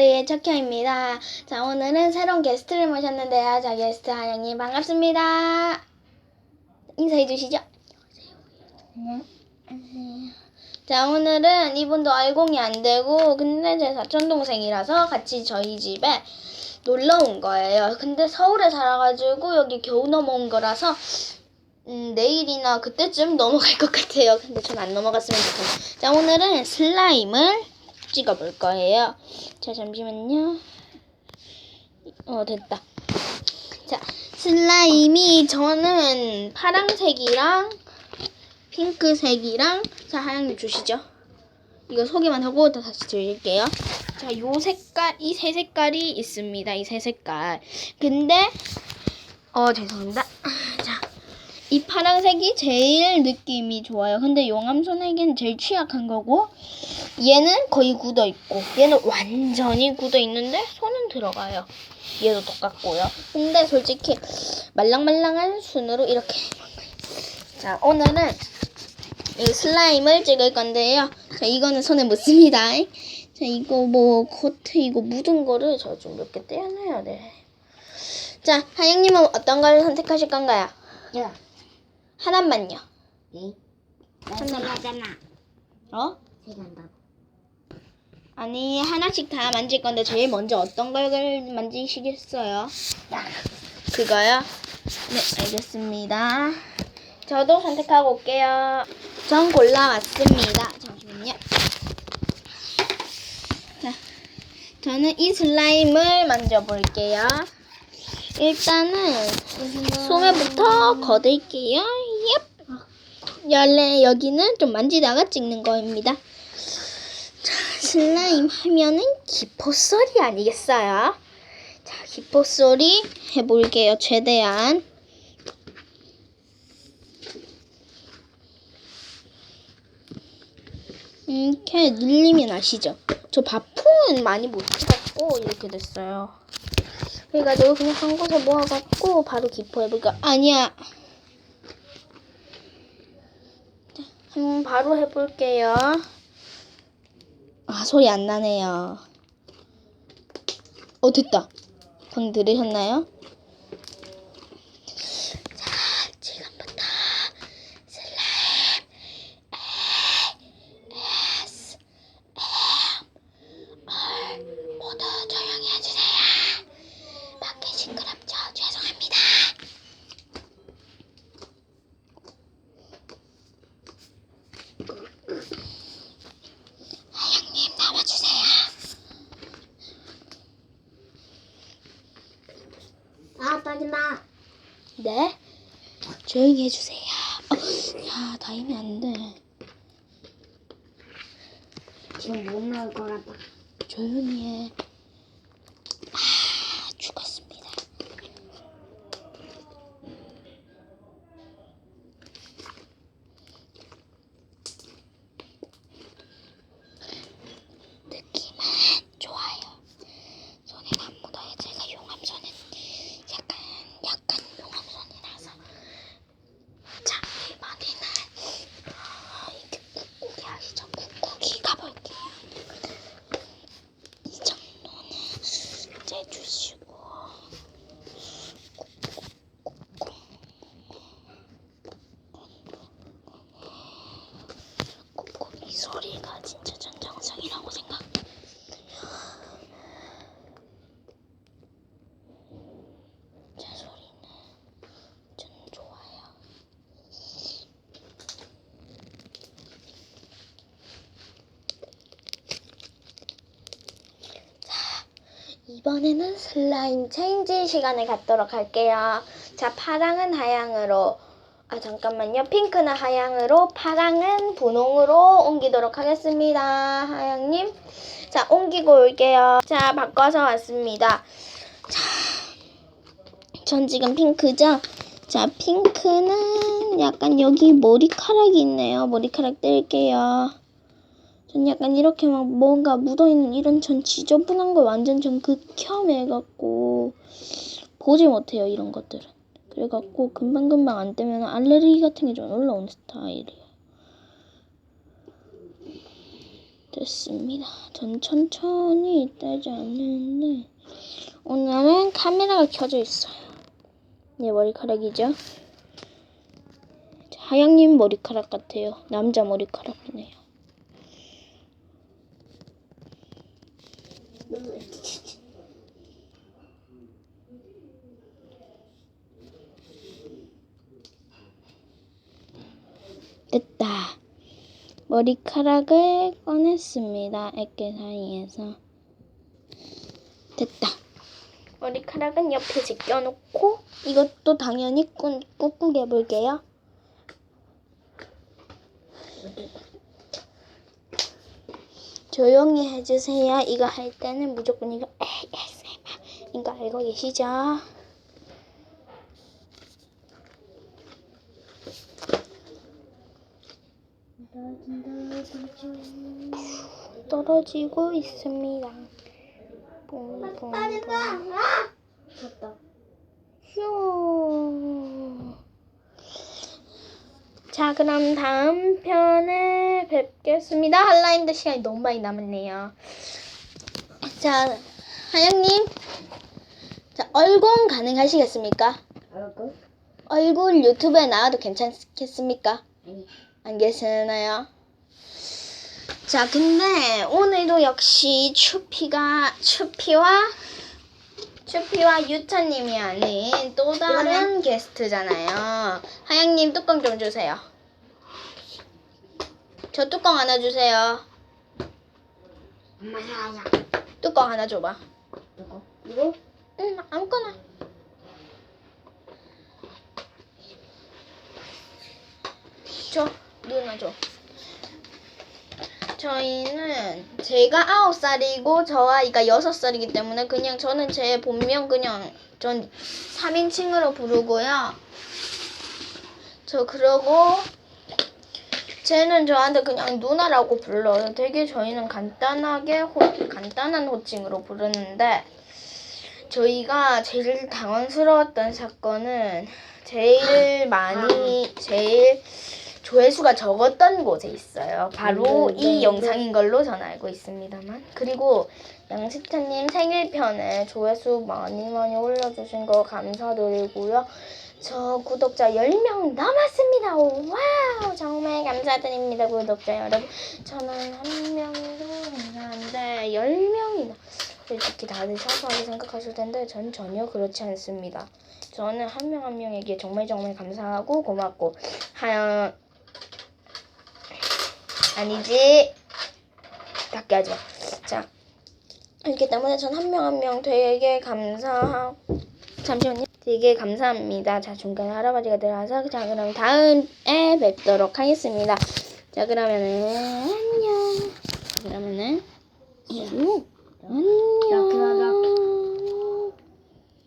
하루의 척형입니다. 자, 오늘은 새로운 게스트를 모셨는데요. 자, 게스트 하영님 반갑습니다. 인사해 주시죠. 자, 오늘은 이분도 알공이 안 되고, 근데 제 사촌 동생이라서 같이 저희 집에 놀러 온 거예요. 근데 서울에 살아가지고 여기 겨우 넘어온 거라서 음, 내일이나 그때쯤 넘어갈 것 같아요. 근데 전 안 넘어갔으면 좋겠어요. 자, 오늘은 슬라임을 찍어볼 거예요. 자, 잠시만요. 어, 됐다. 자, 슬라임이 저는 파랑색이랑 핑크색이랑 자, 하양님 주시죠. 이거 소개만 하고 또 다시 드릴게요. 자, 요 색깔, 이 세 색깔이 있습니다. 이 세 색깔. 근데, 어, 죄송합니다. 자, 이 파란색이 제일 느낌이 좋아요. 근데 용암손에겐 제일 취약한 거고, 얘는 거의 굳어 있고, 얘는 완전히 굳어 있는데 손은 들어가요. 얘도 똑같고요. 근데 솔직히 말랑말랑한 순으로 이렇게. 자, 오늘은 이 슬라임을 찍을 건데요. 자, 이거는 손에 묻습니다. 자, 이거 뭐 코트 이거 묻은 거를 저 좀 몇 개 떼어놔야 돼. 자, 하영님은 어떤 걸 선택하실 건가요? 야, 하나만요. 네. 나 세가잖아. 어? 세간다고. 아니 하나씩 다 만질 건데 제일 먼저 어떤 걸 만지시겠어요? 야, 그거요? 네 알겠습니다. 저도 선택하고 올게요. 전 골라왔습니다. 잠시만요. 자, 저는 이 슬라임을 만져볼게요. 일단은 소매부터 걷을게요. 얍. 원래 여기는 좀 만지다가 찍는 거입니다. 자, 슬라임 하면은 기포 소리 아니겠어요? 자, 기포 소리 해볼게요. 최대한. 이렇게 눌리면 아시죠? 저 바풍은 많이 못 찍었고 이렇게 됐어요. 그래가지고 그냥 한 곳에 모아갖고 바로 기포해볼까? 아니야. 자, 한번 바로 해볼게요. 아 소리 안 나네요. 어 됐다. 방금 들으셨나요? 자 지금부터 슬라임 A S M R 모두 조용히 해주세요. 밖에 시끄럽죠? 죄송합니다. 하영님 나와주세요. 아, 떠지 마. 네? 조용히 해주세요. 어, 야, 다이면 안 돼. 지금 못 나올 거라 봐. 조용히 해. 아, 죽었습니다. 느낌은 좋아요. 손에 안 묻어요. 제가 용암손은 약간, 약간 용암손이라서. 자, 이번에는, 아, 이렇게 꾹꾹이 아시죠? 꾹꾹이 가볼게요. 이 정도는 째주시고 꾹꾹 이 소리가 진짜 전 정상이라고 생각. 제 소리는 전 좋아요. 이번에는 슬라임 체인지 시간을 갖도록 할게요. 자, 파랑은 하양으로, 아, 잠깐만요. 핑크는 하양으로, 파랑은 분홍으로 옮기도록 하겠습니다. 하양님. 자, 옮기고 올게요. 자, 바꿔서 왔습니다. 자, 전 지금 핑크죠? 자, 핑크는 약간 여기 머리카락이 있네요. 머리카락 뗄게요. 전 약간 이렇게 막 뭔가 묻어있는 이런 전 지저분한 걸 완전 전 극혐해갖고 보지 못해요 이런 것들은 그래갖고 금방금방 안 떼면 알레르기 같은 게 좀 올라오는 스타일이에요 됐습니다. 전 천천히 떼지 않는데 오늘은 카메라가 켜져 있어요. 네 머리카락이죠? 하양님 머리카락 같아요. 남자 머리카락이네요. 됐다. 머리카락을 꺼냈습니다. 애기 사이에서. 됐다. 머리카락은 옆에 제껴놓고 이것도 당연히 꾹, 꾹꾹 해볼게요. 조용히 해주세요. 이거 할 때는 무조건 이거 ASMR 이거 알고 계시죠? 떨어지고 있습니다. 뽕뽕뽕. 됐다. 휴. 자, 그럼 다음 편에 뵙겠습니다. 한라인드 시간이 너무 많이 남았네요. 자, 하영님. 자, 얼공 가능하시겠습니까? 얼굴? 얼굴 유튜브에 나와도 괜찮겠습니까? 아니. 안 계시나요? 자, 근데 오늘도 역시 추피가 추피와 추피와 유타님이 아닌 또 다른 게스트잖아요. 하양님 뚜껑 좀 주세요. 저 뚜껑 하나 주세요. 엄마 사야. 뚜껑 하나 줘봐. 누구? 이거? 응, 아무거나. 줘, 누나 줘. 저희는 제가 아홉 살이고 저 아이가 여섯 살이기 때문에 그냥 저는 제 본명 그냥 전 3인칭으로 부르고요. 저 그러고 쟤는 저한테 그냥 누나라고 불러요. 되게 저희는 간단하게 호, 간단한 호칭으로 부르는데 저희가 제일 당황스러웠던 사건은 제일 많이 제일 조회수가 적었던 곳에 있어요. 바로 네, 네, 이 네. 영상인 걸로 저는 알고 있습니다만. 그리고 양식차님 생일편에 조회수 많이 많이 올려주신 거 감사드리고요. 저 구독자 10명 남았습니다. 와우! 정말 감사드립니다, 구독자 여러분. 저는 한 명도 이상한데 10명이나. 솔직히 다들 사소하게 생각하실 텐데 전 전혀 그렇지 않습니다. 저는 한 명한 명에게 정말 정말 감사하고 고맙고 하여 아니지 닫게 하지 마. 자 이렇기 때문에 전 한 명 한 명 되게 감사하고 잠시만요. 되게 감사합니다. 자 중간에 할아버지가 들어와서 자 그럼 다음에 뵙도록 하겠습니다. 자 그러면은 안녕. 자, 그러면은 오, 안녕.